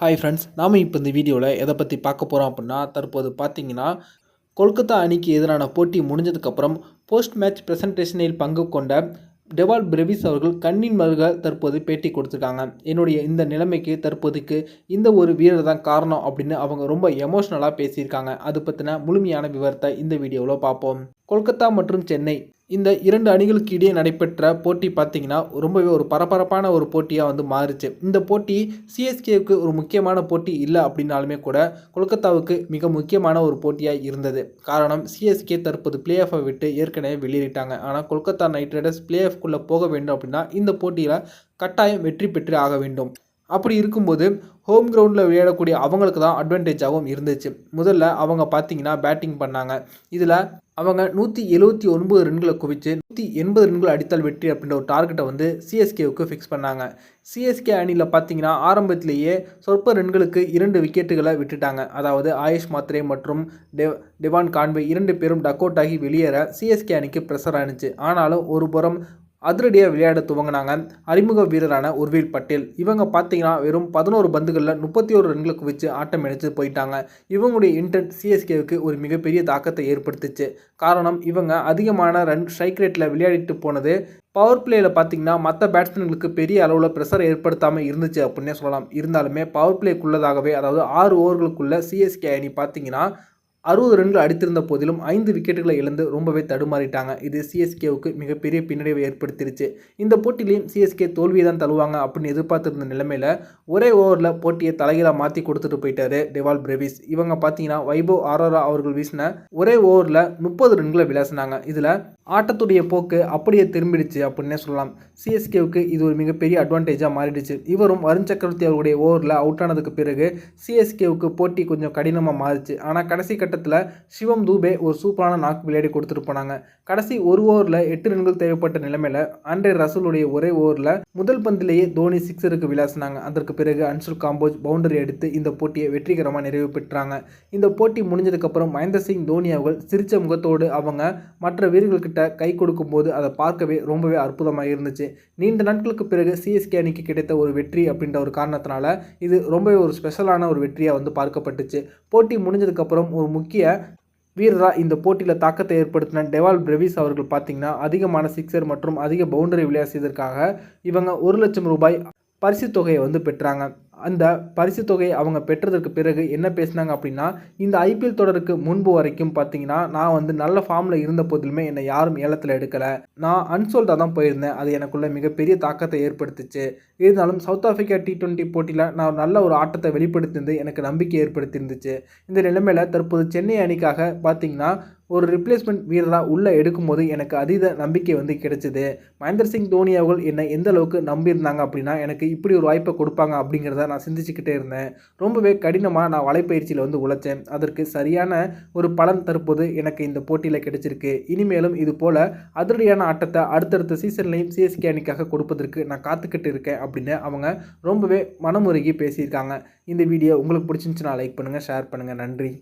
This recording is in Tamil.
ஹாய் ஃப்ரெண்ட்ஸ் நாம் இப்போ இந்த வீடியோவில் எதை பற்றி பார்க்க போகிறோம் அப்படின்னா தற்போது பார்த்தீங்கன்னா கொல்கத்தா அணிக்கு எதிரான போட்டி முடிஞ்சதுக்கப்புறம் போஸ்ட் மேட்ச் ப்ரெசன்டேஷனில் பங்கு கொண்ட டெவால் பிரவிஸ் அவர்கள் கண்ணின் மருக தற்போது பேட்டி கொடுத்துருக்காங்க. என்னுடைய இந்த நிலைமைக்கு தற்போதைக்கு இந்த ஒரு வீரர் தான் காரணம் அப்படின்னு அவங்க ரொம்ப எமோஷ்னலாக பேசியிருக்காங்க. அது பற்றின முழுமையான விவரத்தை இந்த வீடியோவில் பார்ப்போம். கொல்கத்தா மற்றும் சென்னை இந்த இரண்டு அணிகளுக்கு இடையே நடைபெற்ற போட்டி பார்த்தீங்கன்னா ரொம்பவே ஒரு பரபரப்பான ஒரு போட்டியாக வந்து மாறுச்சு. இந்த போட்டி சிஎஸ்கேவுக்கு ஒரு முக்கியமான போட்டி இல்லை அப்படின்னாலுமே கூட கொல்கத்தாவுக்கு மிக முக்கியமான ஒரு போட்டியாக இருந்தது. காரணம் சிஎஸ்கே தற்போது பிளே ஆஃபை விட்டு ஏற்கனவே வெளியிட்டாங்க ஆனால் கொல்கத்தா நைட் ரைடர்ஸ் பிளே ஆஃப்குள்ளே போக வேண்டும் அப்படின்னா இந்த போட்டியில் கட்டாயம் வெற்றி பெற்று ஆக வேண்டும். அப்படி இருக்கும்போது ஹோம் கிரவுண்டில் விளையாடக்கூடிய அவங்களுக்கு தான் அட்வான்டேஜாகவும் இருந்துச்சு. முதல்ல அவங்க பார்த்தீங்கன்னா பேட்டிங் பண்ணாங்க. இதில் அவங்க நூற்றி எழுபத்தி ஒன்பது ரன்களை குவிச்சு நூற்றி எண்பது ரன்கள் அடித்தால் வெற்றி அப்படின்ற ஒரு டார்கெட்டை வந்து சிஎஸ்கேவுக்கு ஃபிக்ஸ் பண்ணாங்க. சிஎஸ்கே அணியில் பார்த்தீங்கன்னா ஆரம்பத்திலேயே சொற்ப ரன்களுக்கு இரண்டு விக்கெட்டுகளை விட்டுட்டாங்க. அதாவது ஆயுஷ் மாத்ரே மற்றும் டெவ் டெவான் கான்வே இரண்டு பேரும் டக் அவுட் ஆகி வெளியேற சிஎஸ்கே அணிக்கு ப்ரெஷர் ஆனிச்சு. ஆனாலும் ஒரு புறம் அதிரடியாக விளையாட துவங்கினாங்க அறிமுக வீரரான உர்வீல் பட்டேல். இவங்க பார்த்தீங்கன்னா வெறும் பதினோரு பந்துகளில் முப்பத்தி ஒரு ரன்களுக்கு வச்சு ஆட்டம் இணைச்சு போயிட்டாங்க. இவங்களுடைய இன்டென்ட் சிஎஸ்கேவுக்கு ஒரு மிகப்பெரிய தாக்கத்தை ஏற்படுத்துச்சு. காரணம் இவங்க அதிகமான ரன் ஸ்ட்ரைக் ரேட்டில் விளையாடிட்டு போனது பவர் பிளேயில் பார்த்தீங்கன்னா மற்ற பேட்ஸ்மேன்களுக்கு பெரிய அளவில் ப்ரெஷர் ஏற்படுத்தாமல் இருந்துச்சு அப்படின்னே சொல்லலாம். இருந்தாலுமே பவர் பிளேக்குள்ளதாகவே அதாவது ஆறு ஓவர்களுக்குள்ள சிஎஸ்கே அணி பார்த்தீங்கன்னா அறுபது ரன்கள் அடித்திருந்த போதிலும் ஐந்து விக்கெட்டுகளை இழந்து ரொம்பவே தடுமாறிட்டாங்க. இது சிஎஸ்கேவுக்கு மிகப்பெரிய பின்னடைவை ஏற்படுத்திருச்சு. இந்த போட்டியிலையும் சிஎஸ்கே தோல்வியை தான் தழுவாங்க அப்படின்னு எதிர்பார்த்திருந்த நிலைமையில் ஒரே ஓவரில் போட்டியை தலைகீழாக மாற்றி கொடுத்துட்டு போயிட்டாரு டெவால் பிரேவிஸ். இவங்க பார்த்தீங்கன்னா வைபவ் ஆரோரா அவர்கள் வீசின ஒரே ஓவரில் முப்பது ரன்களை விளாசினாங்க. இதில் ஆட்டத்துடைய போக்கு அப்படியே திரும்பிடுச்சு அப்படின்னே சொல்லலாம். சிஎஸ்கேவுக்கு இது ஒரு மிகப்பெரிய அட்வான்டேஜாக மாறிடுச்சு. இவரும் வருண் சக்கரவர்த்தி அவருடைய ஓவரில் அவுட் ஆனதுக்கு பிறகு சிஎஸ்கேவுக்கு போட்டி கொஞ்சம் கடினமாக மாறிச்சு. ஆனால் கடைசி கட்டத்தில் சிவம் தூபே ஒரு சூப்பரான நாக்கு விளையாடி கொடுத்துட்டு போனாங்க. கடைசி ஒரு ஓவரில் எட்டு ரன்கள் தேவைப்பட்ட நிலைமையில் ஆண்ட்ரே ரசூலுடைய ஒரே ஓவரில் முதல் பந்திலேயே தோனி சிக்ஸருக்கு விளாசினாங்க. அதற்கு பிறகு அன்சுல் காம்போஜ் பவுண்டரி எடுத்து இந்த போட்டியை வெற்றிகரமாக நிறைவு பெற்றாங்க. இந்த போட்டி முடிஞ்சதுக்கப்புறம் மகேந்திர சிங் தோனி அவர்கள் சிரித்த முகத்தோடு அவங்க மற்ற வீரர்கள்கிட்ட கை கொடுக்கும்போது அதை பார்க்கவே ரொம்பவே அற்புதமாக இருந்துச்சு. நீண்ட நாட்களுக்கு பிறகு சிஎஸ்கே அணிக்கு கிடைத்த ஒரு வெற்றி அப்படின்ற ஒரு காரணத்தினால இது ரொம்பவே ஒரு ஸ்பெஷலான ஒரு வெற்றியாக வந்து பார்க்கப்பட்டுச்சு. போட்டி முடிஞ்சதுக்கப்புறம் ஒரு முக்கிய வீரராக இந்த போட்டியில் தாக்கத்தை ஏற்படுத்தின டெவால் பிரவிஸ் அவர்கள் பார்த்தீங்கன்னா அதிகமான சிக்ஸர் மற்றும் அதிக பவுண்டரி விளையாசியதற்காக இவங்க ஒரு லட்சம் ரூபாய் பரிசு தொகையை வந்து பெற்றாங்க. அந்த பரிசு தொகையை அவங்க பெற்றதற்கு பிறகு என்ன பேசினாங்க அப்படின்னா இந்த ஐபிஎல் தொடருக்கு முன்பு வரைக்கும் பார்த்தீங்கன்னா நான் வந்து நல்ல ஃபார்மில் இருந்த போதிலுமே என்னை யாரும் ஏலத்தில் எடுக்கலை. நான் அன்சோல்டாக தான் போயிருந்தேன். அது எனக்குள்ள மிகப்பெரிய தாக்கத்தை ஏற்படுத்துச்சு. இருந்தாலும் சவுத் ஆஃப்ரிக்கா டி டுவெண்ட்டி போட்டியில் நான் நல்ல ஒரு ஆட்டத்தை வெளிப்படுத்தியிருந்து எனக்கு நம்பிக்கை ஏற்படுத்தியிருந்துச்சு. இந்த நிலைமையில் தற்போது சென்னை அணிக்காக பார்த்தீங்கன்னா ஒரு ரிப்ளேஸ்மெண்ட் வீரராக உள்ளே எடுக்கும்போது எனக்கு அதீத நம்பிக்கை வந்து கிடைச்சிது. மகேந்திர சிங் தோனி அவர்கள் என்னை எந்த அளவுக்கு நம்பியிருந்தாங்க அப்படின்னா எனக்கு இப்படி ஒரு வாய்ப்பை கொடுப்பாங்க அப்படிங்கிறத நான் சிந்திச்சுக்கிட்டே இருந்தேன். ரொம்பவே கடினமாக நான் வலைப்பயிற்சியில் வந்து உழைச்சேன். அதற்கு சரியான ஒரு பலன் தற்போது எனக்கு இந்த போட்டியில் கிடைச்சிருக்கு. இனிமேலும் இது போல் அதிரடியான ஆட்டத்தை அடுத்தடுத்த சீசன்லையும் சிஎஸ்கே அணிக்காக கொடுப்பதற்கு நான் காத்துக்கிட்டு இருக்கேன் அப்படின்னு அவங்க ரொம்பவே மனமுருகி பேசியிருக்காங்க. இந்த வீடியோ உங்களுக்கு பிடிச்சிருந்துச்சுன்னா லைக் பண்ணுங்கள் ஷேர் பண்ணுங்கள் நன்றி.